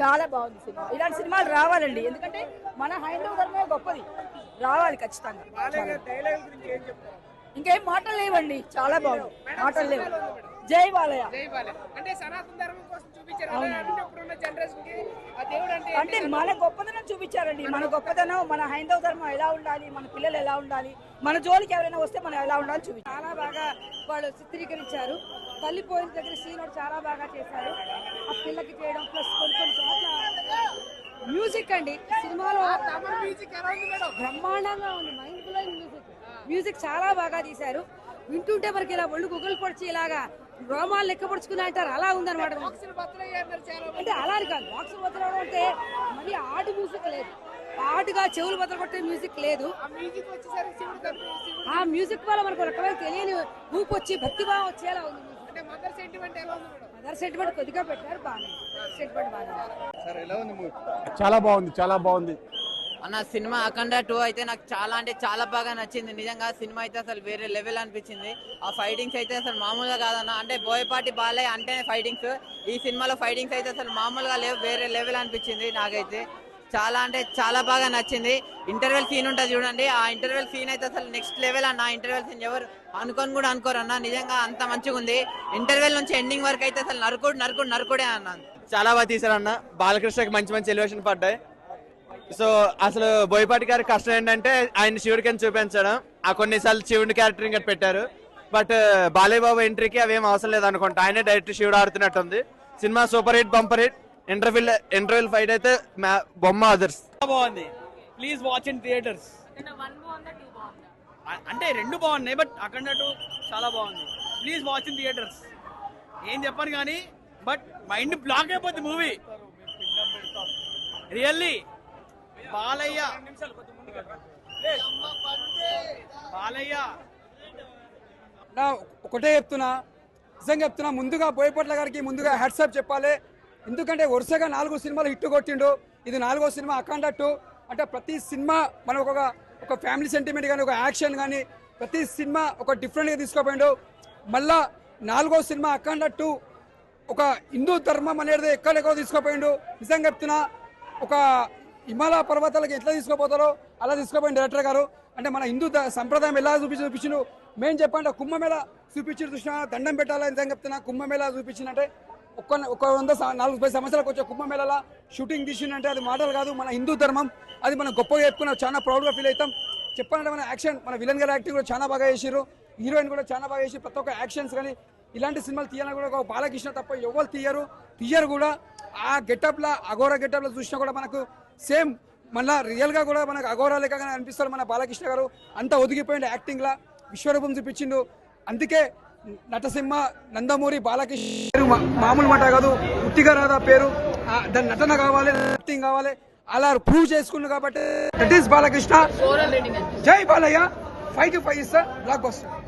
చాలా బాగుంది సినిమా. ఇలాంటి సినిమాలు రావాలండి. ఎందుకంటే మన హైందవ ధర్మమే గొప్పది. రావాలి ఖచ్చితంగా. డైలాగ్ గురించి ఏం చెప్తారు? ఇంకేం మాటలు లేవండి. చాలా బాగుంది. మాటలు లేవు. జై బాలయ్య. జై బాలే అంటే సనాతన ధర్మం కోసం చూపించారు. మన గొప్పదనం చూపించారండి. మన గొప్పదనం మన హైందవ ధర్మం ఎలా ఉండాలి మన పిల్లలు ఎలా ఉండాలి మన జోలికి ఎవరైనా వస్తే మనం ఎలా ఉండాలి చూపించారు. చాలా బాగా వాళ్ళు చిత్రీకరించారు. తల్లి పోయిన దగ్గర సీన్ ఒకటి చాలా బాగా చేశారు. ఆ పిల్లకి చేయడం ప్లస్ కొన్ని కొన్ని చోట్ల మ్యూజిక్ అండి. సినిమాలో బ్రహ్మాండంగా ఉంది. మైండ్ బ్లోయింగ్ మ్యూజిక్ మ్యూజిక్ చాలా బాగా తీశారు. వింటుంటే మనకి ఇలా ఒళ్ళు గుగలు పొడిచి ఇలాగా రోమాలు లెక్క పొడుచుకున్నా అంటారు. అలా మంది. అంటే అలా కాదు. బాక్స్ బద్దలవడం అంటే మరి ఆట మ్యూజిక్ లేదు. ఆటుగా చెవులు బద్దలు కొట్టే మ్యూజిక్ లేదు. ఆ మ్యూజిక్ వల్ల మనకు రకమైన తెలియని ఊపు వచ్చి భక్తిభావం వచ్చేలా ఉంది. కొద్దిగా పెట్టారు బాగానే బాగానే చాలా బాగుంది చాలా బాగుంది. అన్న సినిమా అఖండ టూ అయితే నాకు చాలా అంటే చాలా బాగా నచ్చింది. నిజంగా సినిమా అయితే అసలు వేరే లెవెల్ అనిపించింది. ఆ ఫైటింగ్స్ అయితే అసలు మామూలుగా కాదన్న. అంటే బోయపాటి బాలయ్య అంటేనే ఫైటింగ్స్ ఈ సినిమాలో ఫైటింగ్స్ అయితే అసలు మామూలుగా లేవు వేరే లెవెల్ అనిపించింది నాకైతే. చాలా అంటే చాలా బాగా నచ్చింది. ఇంటర్వెల్ సీన్ ఉంటుంది చూడండి. ఆ ఇంటర్వెల్ సీన్ అయితే అసలు నెక్స్ట్ లెవెల్ అన్న ఇంటర్వెల్ సీన్ ఎవరు అనుకొని కూడా అనుకోరు అన్న. నిజంగా అంత మంచిగా ఉంది. ఇంటర్వెల్ నుంచి ఎండింగ్ వరకు అయితే అసలు నరుకుడు నరుకుడు నరుకుడే అన్న. చాలా బాగా తీశారన్న బాలకృష్ణకి మంచి మంచి ఎలివేషన్ పడ్డాయి. సో అసలు బోయపాటి గారి కష్టం ఏంటంటే ఆయన శివుడికి అని చూపించడం. ఆ కొన్నిసార్లు శివుడి క్యారెక్టర్ ఇంకా పెట్టారు బట్ uh, బాలయ్య బాబు ఎంట్రీకి అవేం అవసరం లేదు అనుకుంటా. ఆయనే డైరెక్ట్ శివుడు ఆడుతున్నట్టుంది. Cinema super hit bumper hit interval interval fight అయితే బొమ్మ అదర్స్ బాగుంది. ప్లీజ్ వాచ్ ఇన్ థియేటర్స్ అంటే రెండు బాగున్నాయి బట్ టూ చాలా బాగుంది. ప్లీజ్ వాచ్ ఇన్ థియేటర్స్ ఏం చెప్పను కానీ బట్ మైండ్ బ్లాక్ అయిపోద్ది మూవీ రియల్లీ బాలయ్య. బాలయ్య. నా ఒకటే చెప్తున్నా నిజంగా చెప్తున్నా ముందుగా బోయపట్ల గారికి ముందుగా హ్యాట్సాప్ చెప్పాలి. ఎందుకంటే వరుసగా నాలుగు సినిమాలు హిట్ కొట్టిండు. ఇది నాలుగో సినిమా అఖండ టూ. అంటే ప్రతి సినిమా మనం ఒక ఒక ఫ్యామిలీ సెంటిమెంట్ కానీ ఒక యాక్షన్ కానీ ప్రతి సినిమా ఒక డిఫరెంట్గా తీసుకోపోయిండు. మళ్ళా నాలుగో సినిమా అఖండ టూ ఒక హిందూ ధర్మం అనేది ఎక్కడెక్కడ తీసుకుపోయిండు. నిజంగా చెప్తున్నా ఒక హిమాలయ పర్వతాలకు ఎట్లా తీసుకుపోతారో అలా తీసుకోపోయింది డైరెక్టర్ గారు. అంటే మన హిందూ సంప్రదాయం ఎలా చూపించి చూపించిండు? మేము చెప్పండి కుంభమేళ చూపించిన చూసినా దండం పెట్టాలని నిజంగా చెప్తున్నా కుంభమేళ చూపించిందంటే ఒక్క ఒక వంద నాలుగు పది సంవత్సరాలకు వచ్చే కుంభమేళలా షూటింగ్ తీసిందంటే అది మాటలు కాదు మన హిందూ ధర్మం. అది మనం గొప్పగా చెప్పుకున్నాం చాలా ప్రౌడ్గా ఫీల్ అవుతాం. చెప్పాలంటే మన యాక్షన్ మన విలన్ గారి యాక్టింగ్ కూడా చాలా బాగా చేసిర్రు. హీరోయిన్ కూడా చాలా బాగా చేసి ప్రతి ఒక్క యాక్షన్స్ కానీ ఇలాంటి సినిమాలు తీయాలని కూడా ఒక బాలకృష్ణ తప్ప ఎవరు తీయరు. తీయరు కూడా. ఆ గెటప్లో అఘోర గెటప్లో చూసినా కూడా మనకు సేమ్ మళ్ళా రియల్గా కూడా మనకు అఘోర లెక్కగానే అనిపిస్తారు మన బాలకృష్ణ గారు. అంతా ఒదిగిపోయింది యాక్టింగ్లా విశ్వరూపం చూపించిండు. అందుకే నటసింహ నందమూరి బాలకృష్ణ మామూలు మాట కాదు ఉట్టిగా రాదా పేరు. దాని నటన కావాలి యాక్టింగ్ కావాలి. అలా ప్రూవ్ చేసుకుండు కాబట్టి దట్ ఈస్ బాలకృష్ణ. జై బాలయ్య ఫైవ్ టు ఫైవ్ ఇస్తా బ్లాక్ బస్టర్